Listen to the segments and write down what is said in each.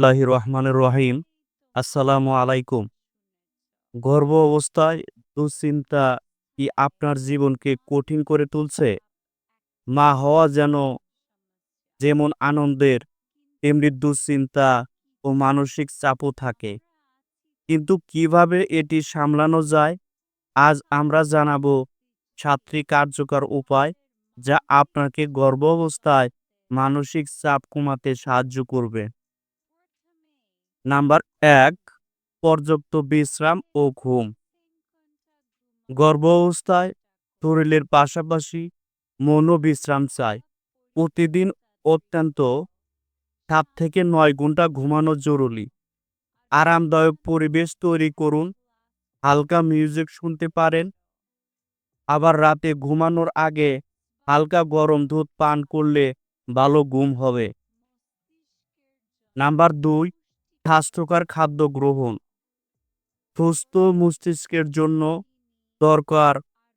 বিসমিল্লাহ রহমানের রহিম। আসসালামু আলাইকুম। গর্ভ অবস্থায় দুশ্চিন্তা কি আপনার জীবনকে কঠিন করে তুলছে? মা হওয়া যেন যেমন আনন্দের, তেমনি দুশ্চিন্তা ও মানসিক চাপও থাকে। কিন্তু কীভাবে এটি সামলানো যায়? আজ আমরা জানাব সাতটি কার্যকর উপায় যা আপনাকে গর্ভ অবস্থায় মানসিক চাপ কমাতে সাহায্য করবে। নাম্বার এক, পর্যাপ্ত বিশ্রাম ও ঘুম। গর্ভ অবস্থায় শরীরের পাশাপাশি মনও বিশ্রাম চায় প্রতিদিন অত্যন্ত সাত থেকে নয় ঘণ্টা ঘুমানো জরুরি। আরামদায়ক পরিবেশ তৈরি করুন। হালকা মিউজিক শুনতে পারেন। আবার রাতে ঘুমানোর আগে হালকা গরম দুধ পান করলে ভালো ঘুম হবে। নাম্বার দুই স্বাস্থ্যকর খাদ্য গ্রহণ। সুস্থ মস্তিষ্কের জন্য দরকার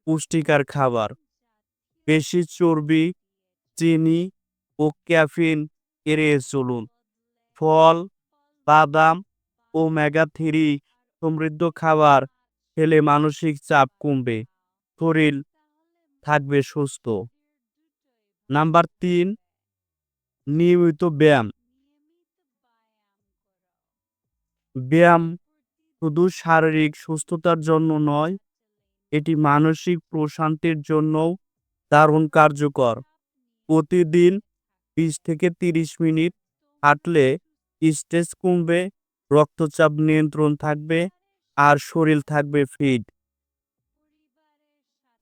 পুষ্টিকর খাবার। বেশি চর্বি, চিনি ও ক্যাফিন এড়িয়ে চলুন। ফল, বাদাম ও মেগা থ্রি সমৃদ্ধ খাবার খেলে মানসিক চাপ কমবে, শরীর থাকবে সুস্থ। নাম্বার তিন, নিয়মিত ব্যায়াম। ব্যায়াম শুধু শারীরিক সুস্থতার জন্য নয়, এটি মানসিক প্রশান্তির জন্যও দারুণ কার্যকর। প্রতিদিন বিশ থেকে তিরিশ মিনিট হাঁটলে স্ট্রেস কমবে, রক্তচাপ নিয়ন্ত্রণ থাকবে আর শরীর থাকবে ফিট।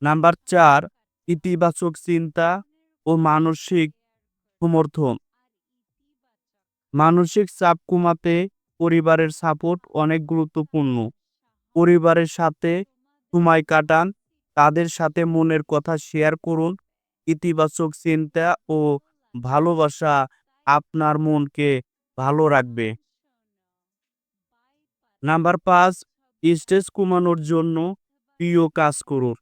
নাম্বার চার, ইতিবাচক চিন্তা ও মানসিক সমর্থন। মানসিক চাপ কমাতে পরিবারের সাপোর্ট অনেক গুরুত্বপূর্ণ। পরিবারের সাথে সময় কাটান, তাদের সাথে মনের কথা শেয়ার করুন, ইতিবাচক চিন্তা ও ভালোবাসা আপনার মনকে ভালো রাখবে। নাম্বার পাঁচ, স্ট্রেস কমানোর জন্য প্রিয় কাজ করুন।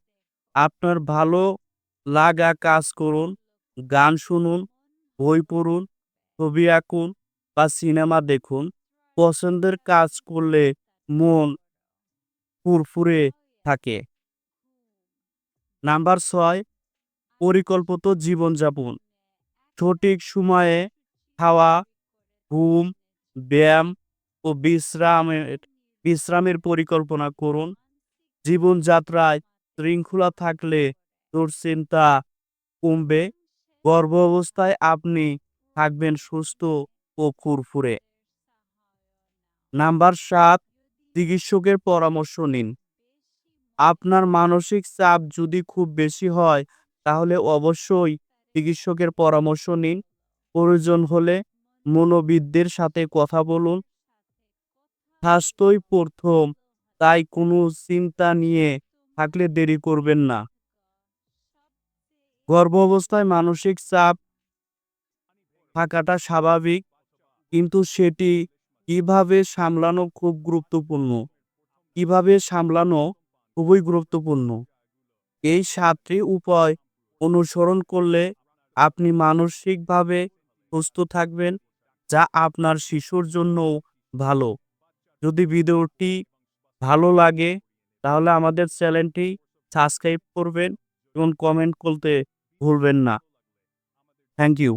আপনার ভালো লাগা কাজ করুন, গান শুনুন, বই পড়ুন, ছবি আঁকুন বা সিনেমা দেখুন। পছন্দের কাজ করলে মন ফুরফুরে থাকে। নাম্বার ছয়, পরিকল্পিত জীবনযাপন। সঠিক সময়ে খাওয়া, ঘুম, ব্যায়াম ও বিশ্রামের বিশ্রামের পরিকল্পনা করুন। জীবনযাত্রায় শৃঙ্খলা থাকলে দুশ্চিন্তা কমবে। গর্ভ অবস্থায় আপনি থাকবেন সুস্থ ও ফুরফুরে। নাম্বার সাত, চিকিৎসকের পরামর্শ নিন। আপনার মানসিক চাপ যদি খুব বেশি হয়, তাহলে অবশ্যই চিকিৎসকের পরামর্শ নিন। প্রয়োজন হলে মনোবিদদের সাথে কথা বলুন। স্বাস্থ্যই প্রথম, তাই কোনো চিন্তা নিয়ে থাকলে দেরি করবেন না। গর্ভ অবস্থায় মানসিক চাপ থাকাটা স্বাভাবিক, কিন্তু সেটি কীভাবে সামলানো খুব গুরুত্বপূর্ণ? কীভাবে সামলানো খুবই গুরুত্বপূর্ণ? এই সাতটি উপায় অনুসরণ করলে আপনি মানসিকভাবে সুস্থ থাকবেন, যা আপনার শিশুর জন্যও ভালো। যদি ভিডিওটি ভালো লাগে, তাহলে আমাদের চ্যানেলটি সাবস্ক্রাইব করবেন এবং কমেন্ট করতে ভুলবেন না। Thank you.